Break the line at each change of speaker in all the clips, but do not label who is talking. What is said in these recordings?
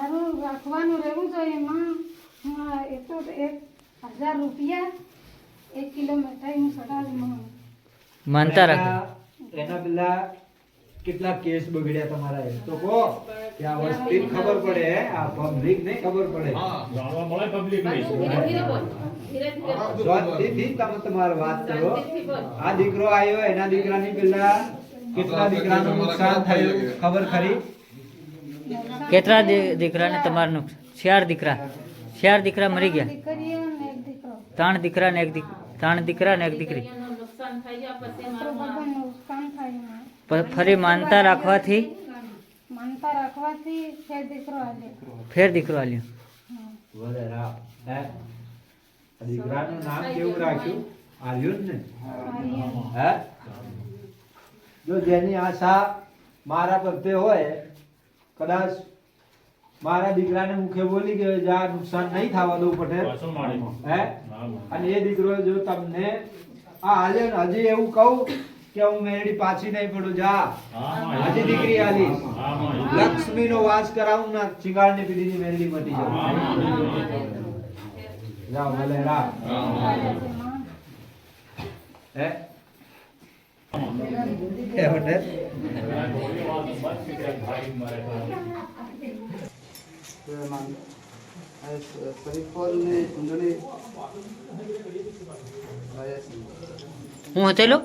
મારું રાખવાનું રહેવું જોઈએ. એમાં એ તો એક હજાર રૂપિયા એક કિલો મીઠાઈ હું ચડાવી માં
માનતા રાખો.
એના- પેલા કેટલા કેસ બગડ્યા તમારા એ તો કહો કે આ વસ્તી ખબર પડે આ પબ્લિક ને ખબર પડે.
જાણવા મળે પબ્લિક
સ્વાતિથી તમે તમારે વાત કરો. આ દીકરો આવ્યો એના દીકરાની પેલા કેટલા દીકરાનું નુકસાન થયું ખબર ખરી?
કેટલા દીકરાને તમારનું? ચાર દીકરા. ચાર દીકરા મરી ગયા.
દીકરીઓ ને એક દીકરો
ત્રણ દીકરા ને એક દીક ત્રણ દીકરા. ને એક દીકરી. ફરી માનતા રાખવાથી?
માનતા રાખવાથી છે દીકરો આજે
ફેર દીકરો આલ્યો.
ભલે રામ હે આ દીકરાનું નામ કેવું રાખ્યું? આર્યન ને? હે. જો જેની આશા મારા પગે હોય કદાચ મારા દીકરાને મુખે બોલી ગયો જે નુકસાન નહીં થવા દઉં પટેલ. હે? અને એ દીકરો જો તમને આ હાલે હજી એવું કહું કે હું મેરડી પાછી નહીં પડું. જા. હજી દીકરી આલી લક્ષ્મી નો વાસ કરાવું ના ચિંગાળની પીડીની મેરડી મટી જાય જાઓ ભલે રા. હે?
હું હતેલો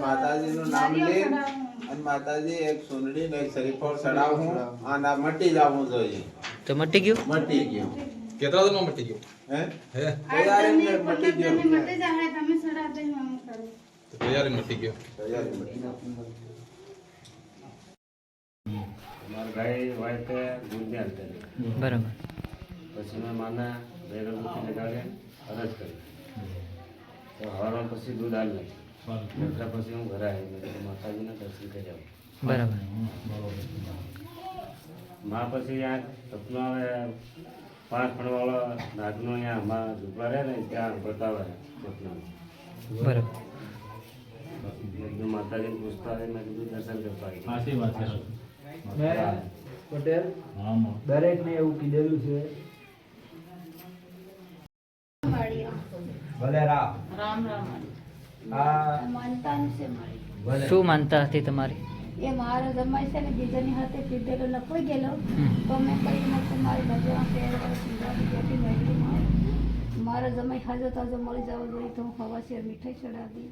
માતાજીનું નામ લે અને માતાજી એક સુંદડી ને એક શરીફળ ચડાવવું આ નામ મટી જવું જોઈએ.
તો મટી ગયું?
મટી ગયું.
કેટલા દિનમાં મટી ગયું.
હે?
હે?
તૈયારી મટી ગયું.
મટી જાય તમે હું કરું.
તો તૈયારી મટી ગયો.
તૈયારી મટી ગયું.
મારા ભાઈ હોય તે દૂધ ને હાલતા
બરાબર.
પછી મેં માના ભેગા લગાડે અરજ કરી. તો હવારમાં પછી દૂધ હાલ એટલે પછી હું ઘરે આવી માતાજીના દર્શન કરી આવું
બરાબર.
માં પછી યાર સપનો આવે પાંચ ફણવાળો નાગનો અહીંયા માં ઝૂંપડા રહે ને ત્યાં બતાવે સપના
બરાબર.
માતાજી પૂછતા રહે મેં કીધું દર્શન કરતા
સાચી વાત છે.
મેં પટેલ
આમાં
દરેક ને એવું કીધેલું છે. ભલે રામ.
છે મારી.
શું માનતા હતી તમારી?
એ મારો જમાઈ છે ને બીજાની હાથે પીધેલો લપોઈ ગયેલો. તો મેં કઈ નાખ્યું મારી મેળવીમાં મારો. જમાઈ હાજો તાજો મળી જવો જોઈએ તો હું હવા છે મીઠાઈ ચડાવી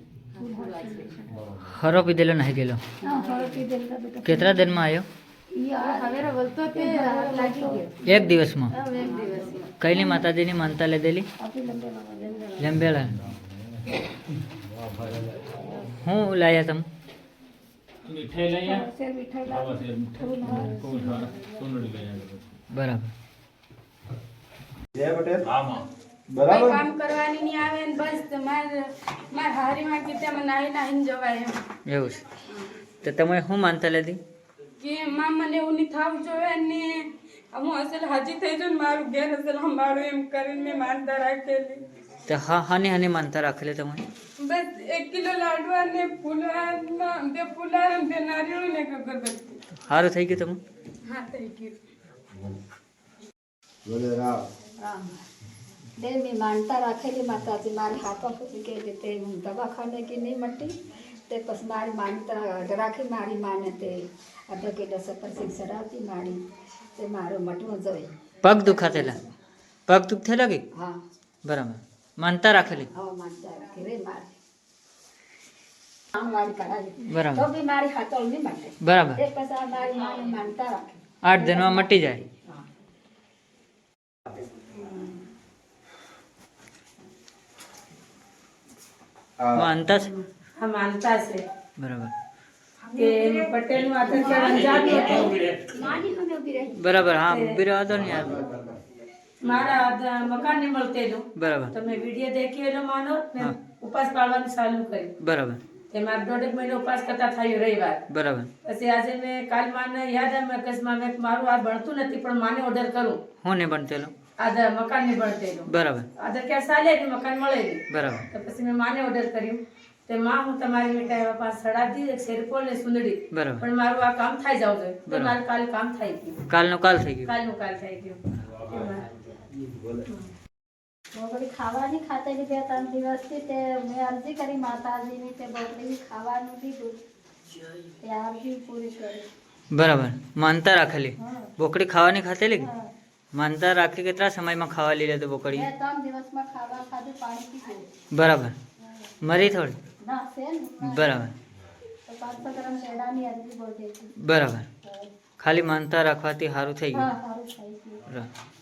હાર
પીધેલો નહીં ગયેલો?
હા હળો પીધેલા
કેટલા દિનમાં આવ્યો એક દિવસમાં?
હવે એક દિવસમાં.
કઈની માતાજીની માનતા લીધેલી?
આપી લંબે બાબા લંબે
લેમ્બેળા હું લાયા તમે?
મીઠાઈ લઈ આવ.
શેર મીઠાઈ લાવો
છે.
ફૂલ
સારા સુંદરી લઈ આવ્યો.
બરાબર
જય પટેલ
આમાં
બરાબર
કામ કરવાની નહીં આવે ને બસ તમારે મારે હારીમાં કે તેમાં નાહી નાહીને જવાય એમ
એવું છે તો તમે શું માનતા લીધી
કે માં મને એવું નહીં થવું જોઈએ ને હું અસલ હાજી થઈ જાઉં ને મારું ઘેર અસલ સંભાળું એમ કરીને મેં માનતા રાખેલી
તો હા હાની હાની માનતા રાખેલી તમે
બસ એક કિલો લાડુ અને ફૂલા બે ફૂલા ને બે નારિયેળ ને અગરબત્તી
સારું થઈ ગયું તમે
હા થઈ ગયું.
બોલે રામ.
બે મેં માનતા રાખેલી માતાજી મારે હાથમાં પૂછી કે તે હું દવાખાને કે નહીં મટી? તે પછી મારી માનતા રાખી મારી માને તે અડધો કિલો સફર સિંગ સરાવતી મારી. તે મારો મટવું જોઈએ
પગ દુખાતેલા? પગ દુખતેલા કે?
હા.
બરાબર. માનતા રાખેલી?
હા માનતા રાખી. રે મારી.
બરાબર.
તો બી મારી નહીં મટે.
બરાબર.
તે પછી આ મારી માને માનતા રાખી.
આઠ દિનમાં મટી જાય. માનતા છે?
હા માનતા છે.
બરાબર. બરાબર હા ઊભી રહેવા દો ને
મારા મકાન ને મળતેલું
બરાબર.
તમે વીડિયો દેખેલો માનો ઉપવાસ પાડવાનું ચાલુ કર્યું.
બરાબર.
તે મારે દોઢેક મહિનો ઉપવાસ કરતા થયો રવિવાર.
બરાબર.
પછી આજે મેં કાલ માને યાદ આવે અકસ્માત મેં મારું આ ભણતું નથી પણ માને ઓર્ડર કરું.
હું ને બનતેલો
આધાર મકાન ને ભણતેલું
બરાબર.
આધાર ક્યાં ચાલે ને મકાન મળે
બરાબર.
તો પછી મેં માને ઓર્ડર કર્યું. તે માં હું તમારી મીઠાઈ પાસ સડાતી એક શેરપોલ ને સુંદડી.
બરાબર.
પણ મારું આ કામ થઈ જાવ જોઈએ તો. મારું કાલ કામ થઈ ગયું.
કાલનું કાલ થઈ ગયું.
કાલનું કાલ થઈ ગયું.
બોકડી ખાવાની ખાતેલી બે ત્રણ દિવસથી તે મેં અરજી કરી માતાજીની તે બોકડી ખાવાનું દીધું તે અરજી પૂરી કરી
બરાબર માનતા રાખેલી બોકડી ખાવાની ખાતેલી? માનતા રાખી કેટલા સમયમાં ખાવા લઈ લેતો બોકડી
બે ત્રણ દિવસમાં ખાવા ખાધું પાણી પીધું
બરાબર મરી થોડી
ના
બરાબર
તો પાંચસો ગ્રામ પેડાની અરજી બોલી
બરાબર ખાલી માનતા રાખવાથી સારું થઈ
હા
ગયું।
સારું થઈ ગયું।
બરાબર